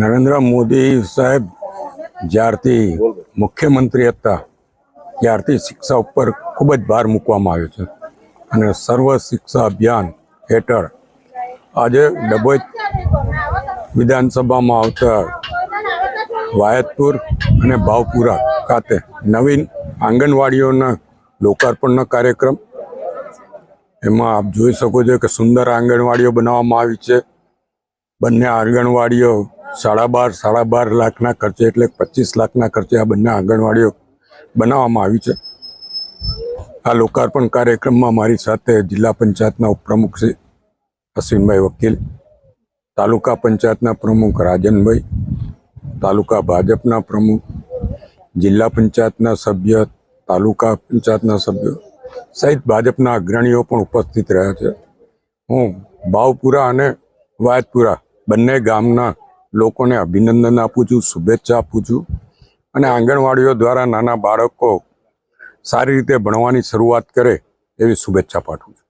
નરેન્દ્ર મોદી સાહેબ જ્યારથી મુખ્યમંત્રી હતા, ત્યારથી શિક્ષા ઉપર ખૂબ જ ભાર મૂકવામાં આવ્યો છે. અને સર્વ શિક્ષા અભિયાન હેઠળ આજે ડભોઈ વિધાનસભામાં આવતા વાયતપુર અને ભાવપુરા ખાતે નવીન આંગણવાડીઓના લોકાર્પણનો કાર્યક્રમ. એમાં આપ જોઈ શકો છો કે સુંદર આંગણવાડીઓ બનાવવામાં આવી છે. બંને આંગણવાડીઓ સાડા બાર સાડા બાર લાખના ખર્ચે એટલે પચીસ લાખના ખર્ચે આ બંને આંગણવાડીઓ બનાવવામાં આવી છે. આ લોકાર્પણ કાર્યક્રમમાં મારી સાથે જિલ્લા પંચાયતના ઉપપ્રમુખ શ્રી અશ્વિનભાઈ વકીલ, તાલુકા પંચાયતના પ્રમુખ રાજનભાઈ, તાલુકા ભાજપના પ્રમુખ, જિલ્લા પંચાયતના સભ્ય, તાલુકા પંચાયતના સભ્યો સહિત ભાજપના અગ્રણીઓ પણ ઉપસ્થિત રહ્યા છે. હું ભાવપુરા અને વાયતપુરા બંને ગામના લોકોને અભિનંદન આપું છું, શુભેચ્છા આપું છું અને આંગણવાડીઓ દ્વારા નાના બાળકો સારી રીતે ભણવાની શરૂઆત કરે એવી શુભેચ્છા પાઠવું છું.